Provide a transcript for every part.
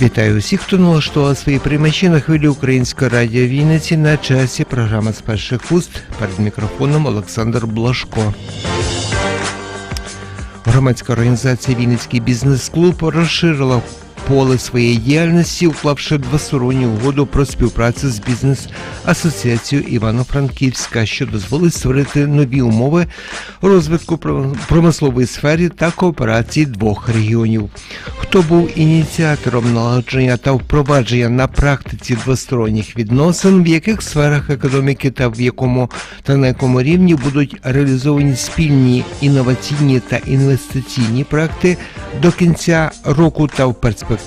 Вітаю усіх, хто налаштував свої приймачі на хвилі Української радіо Вінниці на часі. Програма з перших уст перед мікрофоном Олександр Блашко. Громадська організація Вінницький бізнес-клуб розширила поле своєї діяльності, уклавши двосторонню угоду про співпрацю з бізнес-асоціацією Івано-Франківська, що дозволить створити нові умови розвитку про- промислової сфері та кооперації двох регіонів. Хто був ініціатором налагодження та впровадження на практиці двосторонніх відносин, в яких сферах економіки та в якому та на якому рівні будуть реалізовані спільні інноваційні та інвестиційні проекти до кінця року та в перспективі.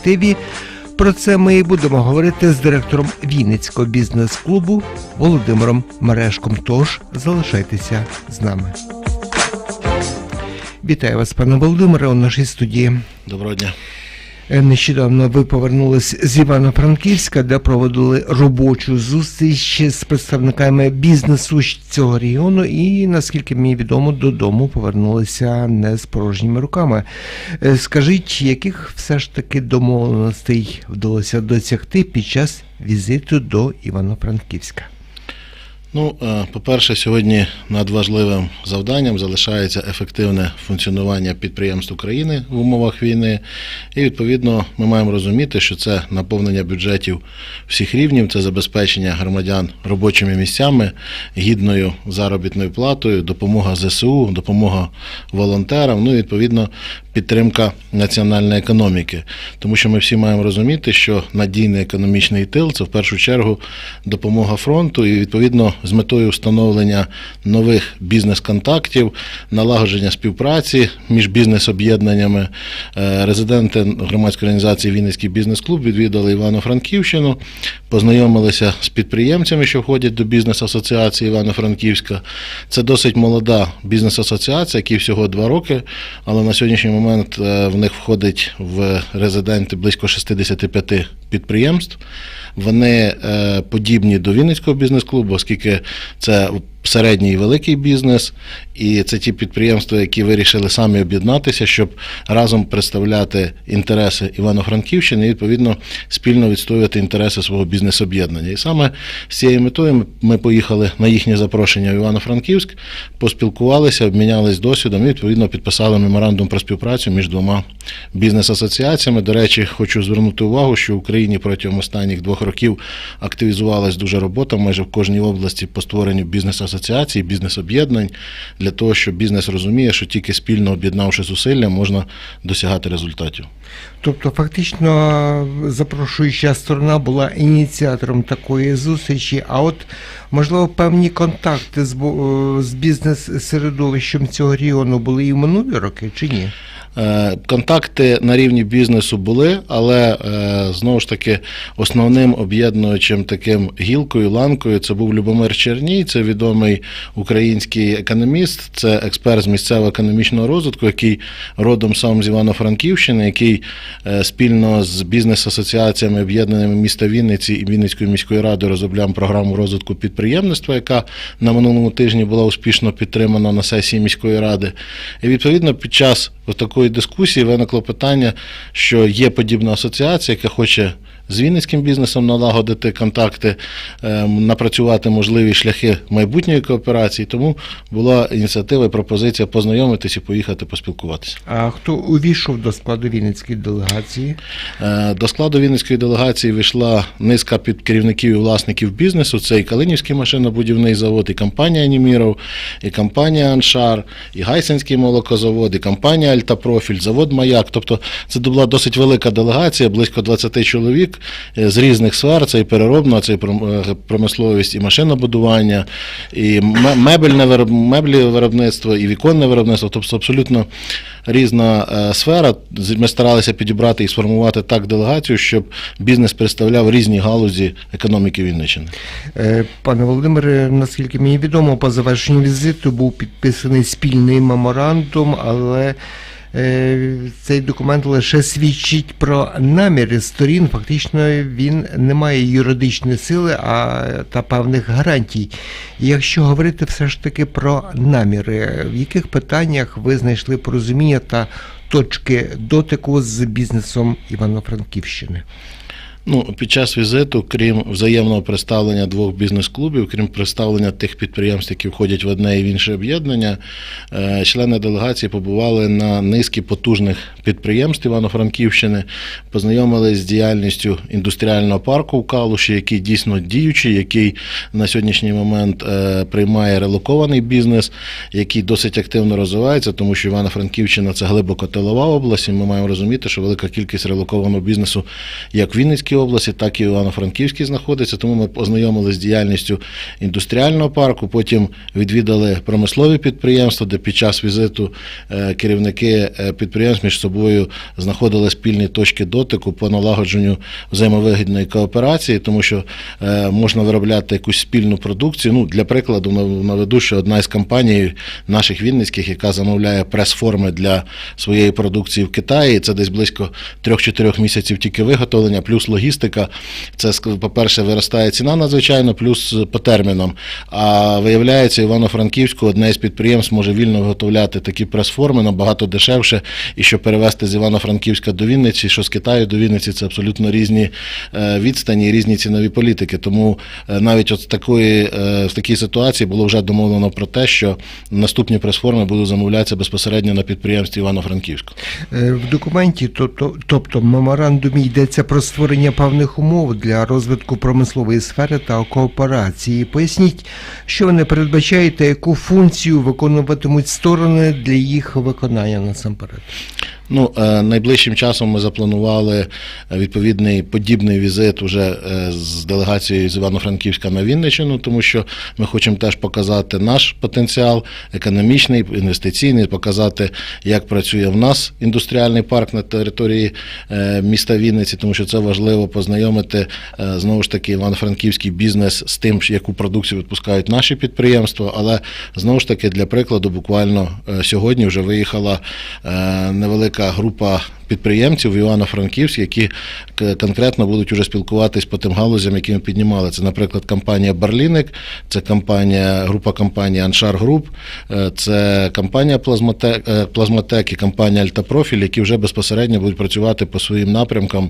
Про це ми будемо говорити з директором Вінницького бізнес-клубу Володимиром Мерешком. Тож залишайтеся з нами. Вітаю вас, пане Володимире, у нашій студії. Доброго дня. Е, Нещодавно ви повернулись з Івано-Франківська, де проводили робочу зустріч з представниками бізнесу цього регіону, і наскільки мені відомо, додому повернулися не з порожніми руками. Е, Скажіть, яких все ж таки домовленостей вдалося досягти під час візиту до Івано-Франківська? Ну, е, по-перше, сьогодні надважливим завданням залишається ефективне функціонування підприємств України в умовах війни. І відповідно ми маємо розуміти, що це наповнення бюджетів всіх рівнів, це забезпечення громадян робочими місцями, гідною заробітною платою, допомога ЗСУ, допомога волонтерам. Ну і відповідно підтримка національної економіки. Тому що ми всі маємо розуміти, що надійний економічний тил це в першу чергу допомога фронту, і відповідно з метою встановлення нових бізнес-контактів, налагодження співпраці між бізнес-об'єднаннями. е, Резиденти громадської організації Вінницький бізнес-клуб відвідали Івано-Франківщину, познайомилися з підприємцями, що входять до бізнес-асоціації Івано-Франківська. Це досить молода бізнес-асоціація, якій всього два роки, але на сьогоднішній момент е, в них входить в резиденти близько 65 підприємств. Вони е, подібні до Вінницького бізнес-клубу, оскільки це середній і великий бізнес, і це ті підприємства, які вирішили самі об'єднатися, щоб разом представляти інтереси Івано-Франківщини і відповідно спільно відстоювати інтереси свого бізнес-об'єднання. І саме з цією метою ми- поїхали на їхнє запрошення в Івано-Франківськ, поспілкувалися, обмінялись досвідом і відповідно підписали меморандум про співпрацю між двома бізнес-асоціаціями. До речі, хочу звернути увагу, що в Україні протягом останніх двох років активізувалась дуже робота майже в кожній області по створенню бізнес-асоціацій, бізнес-об'єднань для того, щоб бізнес розуміє, що тільки спільно об'єднавши зусилля, можна досягати результатів. Тобто, фактично, запрошуюча сторона була ініціатором такої зустрічі. А от можливо певні контакти з бізнес-середовищем цього регіону були і в минулі роки, чи ні? Е, Контакти на рівні бізнесу були, але е, знову ж таки основним об'єднуючим таким гілкою, ланкою це був Любомир Черній, це відомий український економіст, це експерт з місцевого економічного розвитку, який родом сам з Івано-Франківщини, який е, спільно з бізнес-асоціаціями, об'єднаними міста Вінниці і Вінницькою міською радою розробляв програму розвитку підприємництва, яка на минулому тижні була успішно підтримана на сесії міської ради. І відповідно під час такої дискусії виникло питання, що є подібна асоціація, яка хоче з вінницьким бізнесом налагодити контакти, ем, напрацювати можливі шляхи майбутньої кооперації. Тому була ініціатива і пропозиція познайомитись і поїхати поспілкуватися. А хто увійшов до складу Вінницької делегації? Е, До складу Вінницької делегації вийшла низка під керівників і власників бізнесу. Це і Калинівський машинобудівний завод, і компанія Німіров, і компанія Аншар, і Гайсинський молокозавод, і компанія Альтапрофіль, завод Маяк. Тобто це була досить велика делегація, близько 20 чоловік е, з різних сфер. Це і переробна, це і е, промисловість, і машинобудування, і мебельне меблі виробництво, і віконне виробництво. Тобто абсолютно різна е, сфера. Ми старалися підібрати і сформувати так делегацію, щоб бізнес представляв різні галузі економіки Вінниччини. Пане Володимире, наскільки мені відомо, по завершенню візиту був підписаний спільний меморандум, але цей документ лише свідчить про наміри сторін. Фактично він не має юридичної сили а та певних гарантій. Якщо говорити все ж таки про наміри, в яких питаннях ви знайшли порозуміння та точки дотику з бізнесом Івано-Франківщини? Ну, під час візиту, крім взаємного представлення двох бізнес-клубів, крім представлення тих підприємств, які входять в одне і в інше об'єднання, е, члени делегації побували на низки потужних підприємств Івано-Франківщини, познайомились з діяльністю індустріального парку в Калуші, який дійсно діючий, який на сьогоднішній момент е, приймає релокований бізнес, який досить активно розвивається, тому що Івано-Франківщина це глибоко тилова область, і ми маємо розуміти, що велика кількість релокованого бізнесу як в Вінницькій області, так і в Івано-Франківській знаходиться. Тому ми познайомилися з діяльністю індустріального парку. Потім відвідали промислові підприємства, де під час візиту е, керівники е, підприємств між собою знаходили спільні точки дотику по налагодженню взаємовигідної кооперації, тому що е, можна виробляти якусь спільну продукцію. Ну, для прикладу, нав- наведу, що одна із компаній наших вінницьких, яка замовляє прес-форми для своєї продукції в Китаї, це десь близько 3-4 місяців тільки виготовлення, плюс логістика. Це, ск- по-перше, виростає ціна надзвичайно, плюс по термінам. А виявляється, Івано-Франківську одне із підприємств може вільно виготовляти такі прес-форми набагато дешевше, і що перевезти з Івано-Франківська до Вінниці, що з Китаю до Вінниці це абсолютно різні е, відстані, і різні цінові політики. Тому е, навіть от такої, е, в такій ситуації було вже домовлено про те, що наступні прес-форми будуть замовлятися безпосередньо на підприємстві Івано-Франківську. Е, В документі, тобто, тобто меморандумі йдеться про створення певних умов для розвитку промислової сфери та кооперації. Поясніть, що ви не передбачаєте, яку функцію виконуватимуть сторони для їх виконання насамперед. Ну, е, найближчим часом ми запланували е, відповідний подібний візит уже е, з делегацією з Івано-Франківська на Вінниччину, тому що ми хочемо теж показати наш потенціал економічний, інвестиційний, показати, як працює в нас індустріальний парк на території міста Вінниці, тому що це важливо познайомити знову ж таки івано-франківський бізнес з тим, яку продукцію відпускають наші підприємства. Але знову ж таки, для прикладу, буквально сьогодні вже виїхала невелика група підприємців в Івано-Франківськ, які конкретно будуть уже спілкуватись по тим галузям, які ми піднімали. Це, наприклад, компанія Барліник, це компанія, група компанії Аншар Груп, е, це компанія Плазмотек, е, Плазмотек і компанія Альтапрофіль, які вже безпосередньо будуть працювати по своїм напрямкам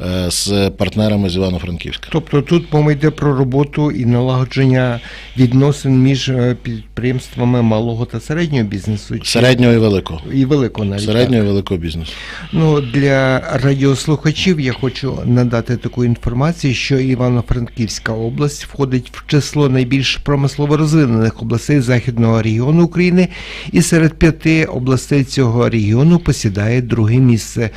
е, з партнерами з Івано-Франківська. Тобто тут мова йде про роботу і налагодження відносин між підприємствами малого та середнього бізнесу Середнього і великого. і великого навіть. Середнього і великого бізнесу. Ну, для радіослухачів я хочу надати таку інформацію, що Івано-Франківська область входить в число найбільш промислово розвинених областей Західного регіону України і серед п'яти областей цього регіону посідає друге місце.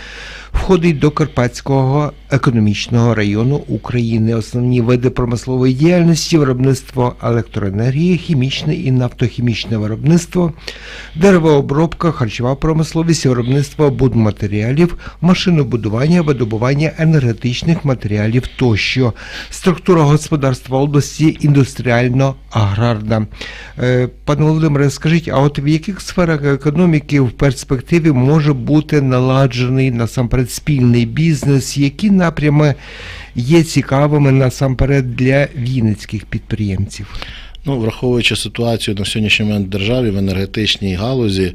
Входить до Карпатського економічного району України. Основні види промислової діяльності виробництво електроенергії, хімічне і нафтохімічне виробництво, деревообробка, харчова промисловість, виробництво будматеріалів, машинобудування, видобування енергетичних матеріалів тощо. Структура господарства області індустріально-аграрна. Е, Пане Володимире, скажіть, а от в яких сферах економіки в перспективі може бути наладжений насамперед спільний бізнес? Які напрями є цікавими насамперед для вінницьких підприємців? Ну, враховуючи ситуацію на сьогоднішній момент в державі в енергетичній галузі,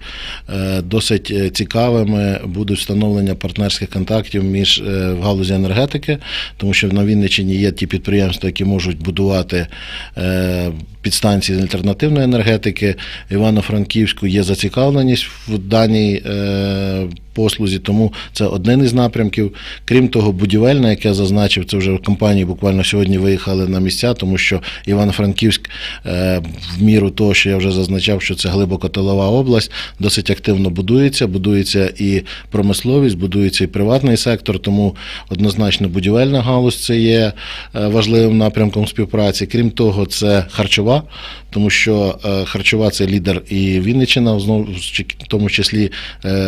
е, досить е, цікавими будуть встановлення партнерських контактів між е, в галузі енергетики, тому що на Вінниччині є ті підприємства, які можуть будувати підстанції з альтернативної енергетики. Івано-Франківську є зацікавленість в даній послузі, тому це один із напрямків. Крім того, будівельна, як я зазначив, це вже компанії буквально сьогодні виїхали на місця, тому що Івано-Франківськ, е, в міру того, що я вже зазначав, що це глибоко тилова область, досить активно будується. Будується і промисловість, будується і приватний сектор, тому однозначно будівельна галузь це є е, важливим напрямком співпраці. Крім того, це харчова, тому що е, харчова це лідер і Вінниччина, в тому числі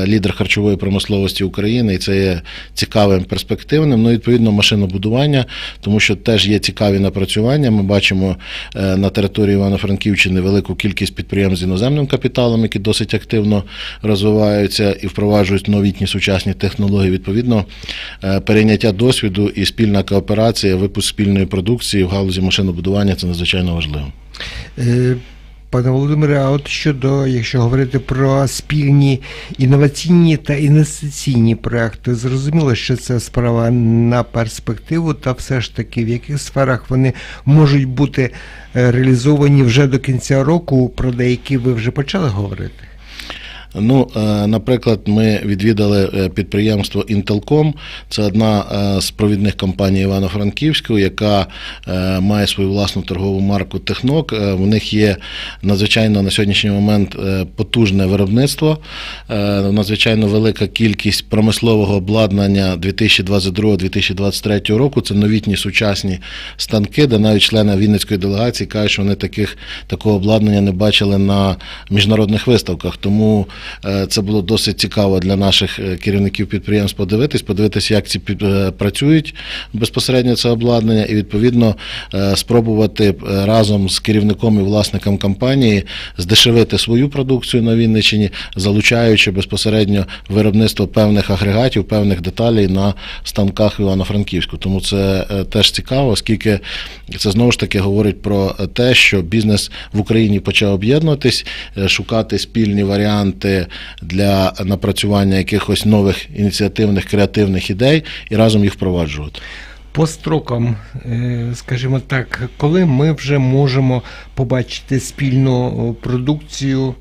лідер харчової промисловості України, і це є цікавим перспективним. Ну, відповідно, машинобудування, тому що теж є цікаві напрацювання. Ми бачимо е, на території Івано-Франківщини велику кількість підприємств з іноземним капіталом, які досить активно розвиваються і впроваджують новітні сучасні технології. Відповідно, е, перейняття досвіду і спільна кооперація, випуск спільної продукції в галузі машинобудування це надзвичайно важливо. Пане Володимире, а от щодо, якщо говорити про спільні інноваційні та інвестиційні проекти, зрозуміло, що це справа на перспективу, та все ж таки в яких сферах вони можуть бути е, реалізовані вже до кінця року, про деякі ви вже почали говорити? Ну, е, наприклад, ми відвідали е, підприємство Intelcom. Це одна е, з провідних компаній Івано-Франківського, яка має свою власну торгову марку Технок. В них є надзвичайно на сьогоднішній момент потужне виробництво, надзвичайно велика кількість промислового обладнання 2022-2023 року. Це новітні сучасні станки, де навіть члени Вінницької делегації кажуть, що вони таких такого обладнання не бачили на міжнародних виставках. Тому це було досить цікаво для наших е, керівників підприємств подивитись, подивитися, як ці е, працюють безпосередньо це обладнання, і відповідно е, спробувати е, разом з керівником і власником компанії здешевити свою продукцію на Вінниччині, залучаючи безпосередньо виробництво певних агрегатів, певних деталей на станках Івано-Франківську. Тому це е, теж цікаво, оскільки це знову ж таки говорить про те, що бізнес в Україні почав об'єднуватись, е, шукати спільні варіанти для напрацювання якихось нових ініціативних креативних ідей і разом їх впроваджувати. По строкам, е, скажімо так, коли ми вже можемо побачити спільну продукцію,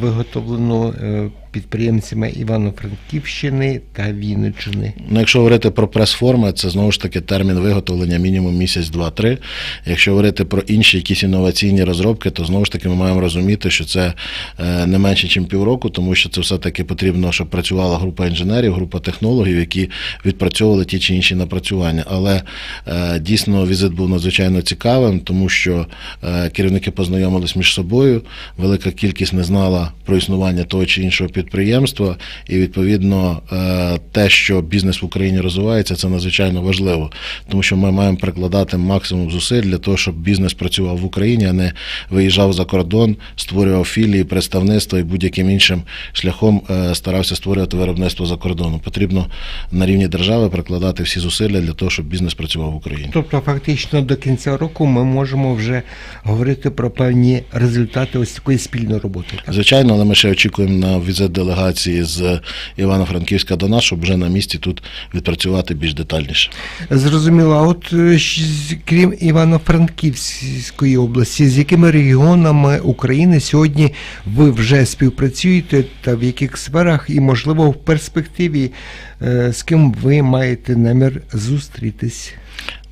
виготовлену е, підприємцями Івано-Франківщини та Вінниччини. Ну, якщо говорити про прес-форми, це знову ж таки термін виготовлення мінімум місяць, два-три. Якщо говорити про інші якісь інноваційні розробки, то знову ж таки ми маємо розуміти, що це е, не менше, ніж півроку, тому що це все-таки потрібно, щоб працювала група інженерів, група технологів, які відпрацьовували ті чи інші напрацювання. Але е, дійсно візит був надзвичайно цікавим, тому що е, керівники познайомились між собою, велика кількість не знала про існування того чи іншого підприємства, і відповідно е, те, що бізнес в Україні розвивається, це надзвичайно важливо, тому що ми маємо прикладати максимум зусиль для того, щоб бізнес працював в Україні, а не виїжджав за кордон, створював філії, представництва і будь-яким іншим шляхом е, старався створювати виробництво за кордоном. Потрібно на рівні держави прикладати всі зусилля для того, щоб бізнес працював в Україні. Тобто, фактично до кінця року ми можемо вже говорити про певні результати ось такої спільної роботи. Так? Звичайно, але ми ще очікуємо на візит делегації з Івано-Франківська до нас, щоб вже на місці тут відпрацювати більш детальніше. Зрозуміло, а от е, крім Івано-Франківської області, з якими регіонами України сьогодні ви вже співпрацюєте та в яких сферах, і можливо в перспективі е, з ким ви маєте намір зустрітись?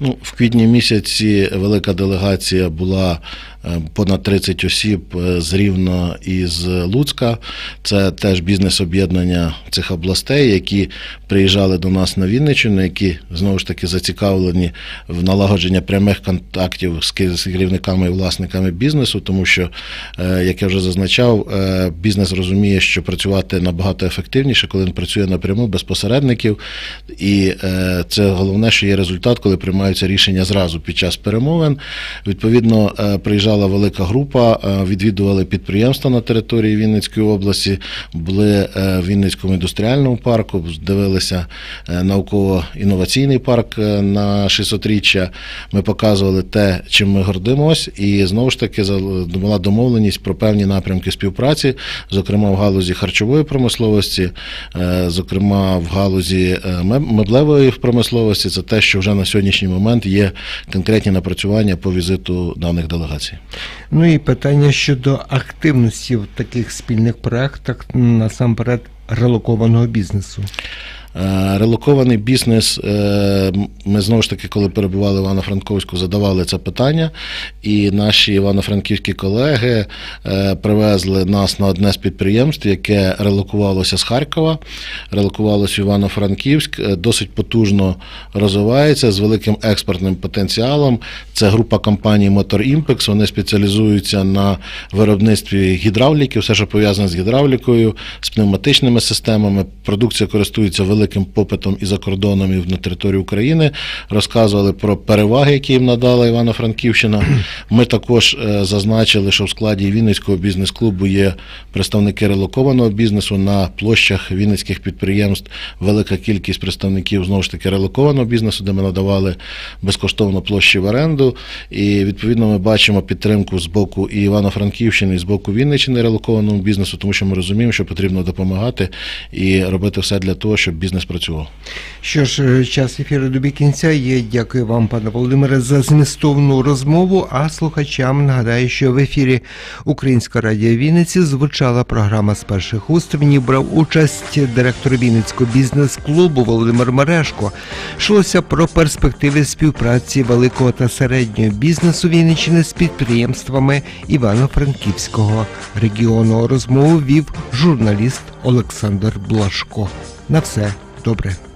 Ну, в квітні місяці велика делегація була е, понад 30 осіб е, з Рівно і Луцька. Це теж бізнес-об'єднання цих областей, які приїжджали до нас на Вінниччину, які знову ж таки зацікавлені в налагодження прямих контактів з керівниками і власниками бізнесу, тому що, е, як я вже зазначав, бізнес розуміє, що працювати набагато ефективніше, коли він працює напряму без посередників. І це головне, що є результат, коли приймаються рішення зразу під час перемовин. Відповідно, е, приїжджала велика група, е, відвідували підприємства на території Вінницької області, були е, в Вінницькому індустріальному парку, дивилися науково-інноваційний парк на 600-річчя. Ми показували те, чим ми гордимось, і знову ж таки була домовленість про певні напрямки співпраці, зокрема в галузі харчової промисловості, зокрема в галузі меблевої промисловості. Це те, що вже на сьогоднішній момент є конкретні напрацювання по візиту даних делегацій. Ну і питання щодо активності в таких спільних проектах, насамперед релокованого бізнесу. Е, Релокований бізнес. е, Ми знову ж таки, коли перебували в Івано-Франковську, задавали це питання, і наші івано-франківські колеги е, привезли нас на одне з підприємств, яке релокувалося з Харкова, релокувалося в Івано-Франківськ, досить потужно розвивається з великим експортним потенціалом. Це група компаній Motor Impex. Вони спеціалізуються на виробництві гідравліки, все, що пов'язане з гідравлікою, з пневматичними системами. Продукція користується великим великим попитом і за кордоном, і на території України. Розказували про переваги, які їм надала Івано-Франківщина. Ми також е, зазначили, що в складі Вінницького бізнес-клубу є представники релокованого бізнесу на площах вінницьких підприємств. Велика кількість представників знову ж таки релокованого бізнесу, де ми надавали безкоштовно площі в оренду. І відповідно ми бачимо підтримку з боку і Івано-Франківщини, і з боку Вінниччини релокованому бізнесу, тому що ми розуміємо, що потрібно допомагати і робити все для того, щоб бізнес працював. Що ж, е, час ефіру добі кінця є. Дякую вам, пане Володимире, за змістовну розмову. А слухачам нагадаю, що в ефірі Українська радіо Вінниці звучала програма з перших уст. В ній брав участь директор Вінницького бізнес-клубу Володимир Мерешко. Йшлося про перспективи співпраці великого та середнього бізнесу Вінниччини з підприємствами Івано-Франківського регіону. Розмову вів журналіст Олександр Блашко. На все добре.